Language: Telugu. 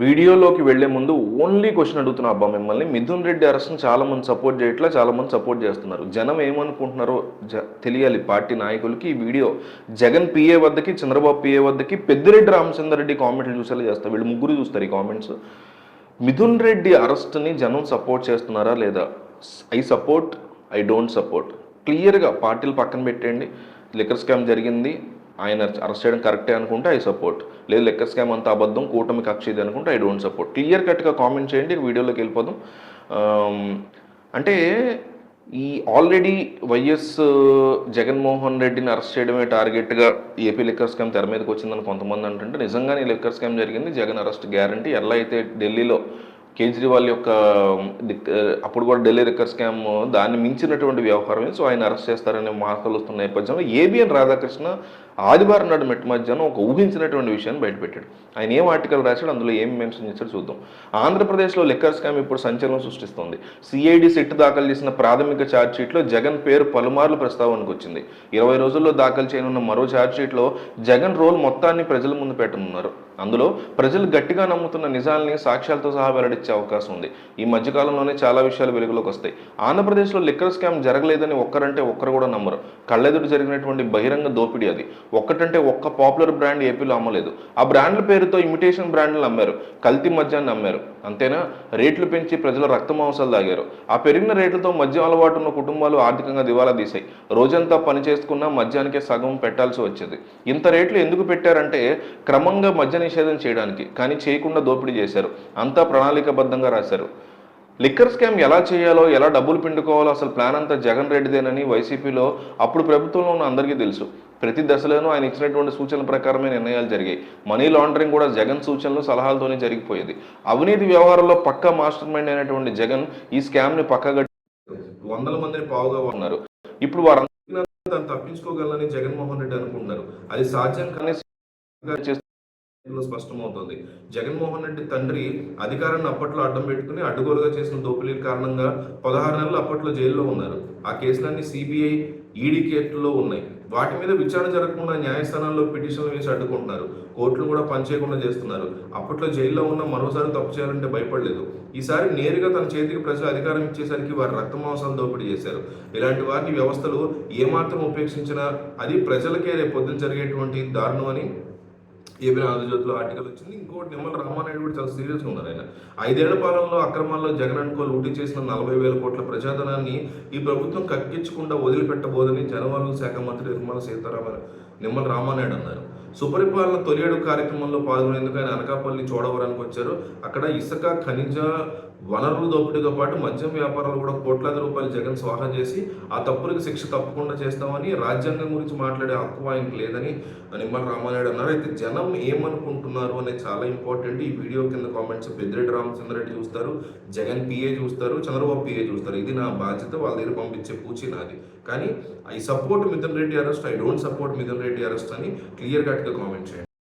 వీడియోలోకి వెళ్ళే ముందు ఓన్లీ క్వశ్చన్ అడుగుతున్నా అబ్బా మిమ్మల్ని. మిథున్ రెడ్డి అరెస్ట్ని చాలా మంది సపోర్ట్ చేయట్లా చాలా మంది సపోర్ట్ చేస్తున్నారు. జనం ఏమనుకుంటున్నారో జ తెలియాలి. పార్టీ నాయకులకి ఈ వీడియో. జగన్ పిఏ వద్దకి చంద్రబాబు పిఏ వద్దకి పెద్దిరెడ్డి రామచంద్రరెడ్డి కామెంట్లు చూసేలా చేస్తారు. వీళ్ళు ముగ్గురు చూస్తారు ఈ కామెంట్స్ మిథున్ రెడ్డి అరెస్ట్ని జనం సపోర్ట్ చేస్తున్నారా లేదా? I support I don't support క్లియర్గా పార్టీలు పక్కన పెట్టండి లిక్కర్ స్కామ్ జరిగింది. ఆయన అరెస్ట్ చేయడం కరెక్టే అనుకుంటే ఐ సపోర్ట్. లేదు లెక్క స్కామ్ అంత అబద్ధం కూటమి కక్ష ఇది అనుకుంటే ఐ డోంట్ సపోర్ట్. క్లియర్ కట్గా కామెంట్ చేయండి వీడియోలోకి వెళ్ళిపోదాం. అంటే ఈ ఆల్రెడీ వైఎస్ జగన్మోహన్ రెడ్డిని అరెస్ట్ చేయడమే టార్గెట్గా ఏపీ లిక్కర్ స్కామ్ తెర మీదకి వచ్చిందని కొంతమంది అంటుంటే నిజంగానే లిక్కర్ స్కామ్ జరిగింది జగన్ అరెస్ట్ గ్యారంటీ. ఎలా అయితే ఢిల్లీలో కేజ్రీవాల్ యొక్క అప్పుడు కూడా ఢిల్లీ రిక్కర్ స్కామ్ దాన్ని మించినటువంటి వ్యవహారమే సో ఆయన అరెస్ట్ చేస్తారనే వార్తలు వస్తున్న నేపథ్యంలో ఏబిఎన్ రాధాకృష్ణ ఆదివారం నాడు మెట్ మధ్యాహ్నం ఒక ఊహించినటువంటి విషయాన్ని బయటపెట్టాడు. ఆయన ఏం ఆర్టికల్ రాశాడు అందులో ఏం మెన్షన్ చేశాడు చూద్దాం. ఆంధ్రప్రదేశ్లో లిక్కర్ స్కామ్ ఇప్పుడు సంచలనం సృష్టిస్తోంది. సిఐడి సిట్ దాఖలు చేసిన ప్రాథమిక ఛార్జ్షీట్లో జగన్ పేరు పలుమార్లు ప్రస్తావనకు వచ్చింది. ఇరవై రోజుల్లో దాఖలు చేయనున్న మరో ఛార్జ్షీట్లో జగన్ రోల్ మొత్తాన్ని ప్రజల ముందు పెట్టనున్నారు. అందులో ప్రజలు గట్టిగా నమ్ముతున్న నిజాల్ని సాక్ష్యాలతో సహా వెల్లడించే అవకాశం ఉంది. ఈ మధ్యకాలంలోనే చాలా విషయాలు వెలుగులోకి వస్తాయి. ఆంధ్రప్రదేశ్లో లిక్కర్ స్కామ్ జరగలేదని ఒక్కరంటే ఒక్కరు కూడా నమ్మరు. కళ్ళెదురు జరిగినటువంటి బహిరంగ దోపిడీ అది. ఒక్కటంటే ఒక్క పాపులర్ బ్రాండ్ ఏపీలో అమ్మలేదు. ఆ బ్రాండ్ల పేరుతో ఇమిటేషన్ బ్రాండ్లు అమ్మారు. కల్తీ మద్యాన్ని అమ్మారు. అంతేనా? రేట్లు పెంచి ప్రజల రక్త మాంసాలు తాగారు. ఆ పెరిగిన రేట్లతో మద్యం అలవాటు ఉన్న కుటుంబాలు ఆర్థికంగా దివాలా తీశాయి. రోజంతా పని చేసుకున్నా మద్యానికే సగం పెట్టాల్సి వచ్చేది. ఇంత రేట్లు ఎందుకు పెట్టారంటే క్రమంగా మద్య నిషేధం చేయడానికి కానీ చేయకుండా దోపిడీ చేశారు. అంతా ప్రణాళికబద్ధంగా రాశారు. లిక్కర్ స్కామ్ ఎలా చేయాలో ఎలా డబ్బులు పిండుకోవాలో అసలు ప్లాన్ అంతా జగన్ రెడ్డిదేనని వైసీపీలో అప్పుడు ప్రభుత్వంలో ఉన్న అందరికీ తెలుసు. ప్రతి దశలోనూ ఆయన ఇచ్చినటువంటి సూచనల ప్రకారమే నిర్ణయాలు జరిగాయి. మనీ లాండరింగ్ కూడా జగన్ సూచనలు సలహాలతోనే జరిగిపోయేది. అవినీతి వ్యవహారంలో పక్కా మాస్టర్ మైండ్ అయినటువంటి జగన్ ఈ స్కామ్ని పక్కగట్టి వందల మందిని పావుగా ఉన్నారు. ఇప్పుడు వారు తప్పించుకోగలని తప్పించుకోగలనని జగన్మోహన్ రెడ్డి అనుకుంటున్నారు. అది సాధ్యం కానీ స్పష్టమవుతోంది. జగన్మోహన్ రెడ్డి తండ్రి అధికారాన్ని అప్పట్లో అడ్డం పెట్టుకుని అడ్డుగోలుగా చేసిన దోపిడీల కారణంగా పదహారు నెలలు అప్పట్లో జైల్లో ఉన్నారు. ఆ కేసులన్నీ సిబిఐ ఈడీ కేసుల్లో ఉన్నాయి. వాటి మీద విచారణ జరగకుండా న్యాయస్థానాల్లో పిటిషన్లు వేసి అడ్డుకుంటున్నారు. కోర్టులు కూడా పనిచేయకుండా చేస్తున్నారు. అప్పట్లో జైల్లో ఉన్న మరోసారి తప్పు చేయాలంటే భయపడలేదు. ఈసారి నేరుగా తన చేతికి ప్రజలు అధికారం ఇచ్చేసరికి వారి రక్త మాంసాలు దోపిడీ చేశారు. ఇలాంటి వారిని వ్యవస్థలు ఏమాత్రం ఉపేక్షించినా అది ప్రజలకే రేపు పొద్దున జరిగేటువంటి దారుణం అని ఏబీ ఆంధ్రజ్యోతిలో ఆర్టికల్ వచ్చింది. ఇంకోటి నిమ్మల రామానాయుడు కూడా చాలా సీరియస్గా ఉన్నారు ఆయన. ఐదేళ్ళ పాలనలో అక్రమాల్లో జగన్ అనుకో లూటీ చేసిన నలభై వేల కోట్ల ప్రజాధనాన్ని ఈ ప్రభుత్వం కక్కించకుండా వదిలిపెట్టబోదని జనవరుల శాఖ మంత్రి నిర్మల సీతారామన్ నిమ్మల రామానాయుడు అన్నారు. సుపరిపాలన తొలి కార్యక్రమంలో పాల్గొనేందుకు ఆయన అనకాపల్లి చూడవరానికి వచ్చారు. అక్కడ ఇసుక ఖనిజ వనరుల దోపిడీతో పాటు మద్యం వ్యాపారాలు కూడా కోట్లాది రూపాయలు జగన్ స్వాహం చేసి ఆ తప్పులకు శిక్ష తప్పకుండా చేస్తామని రాజ్యాంగం గురించి మాట్లాడే హక్కు ఆయనకు లేదని నిమ్మల రామానాయుడు అన్నారు. అయితే జనం ఏమనుకుంటున్నారు అనేది చాలా ఇంపార్టెంట్. ఈ వీడియో కింద కామెంట్స్ పెద్దిరెడ్డి రామచంద్రరెడ్డి చూస్తారు జగన్ పిఏ చూస్తారు చంద్రబాబు పిఏ చూస్తారు. ఇది నా బాధ్యత వాళ్ళ దగ్గర పంపించే పూచి నాది. కానీ I support Mithun Reddy arrest I don't support Mithun Reddy arrest అని క్లియర్ కట్గా కామెంట్ చేయండి.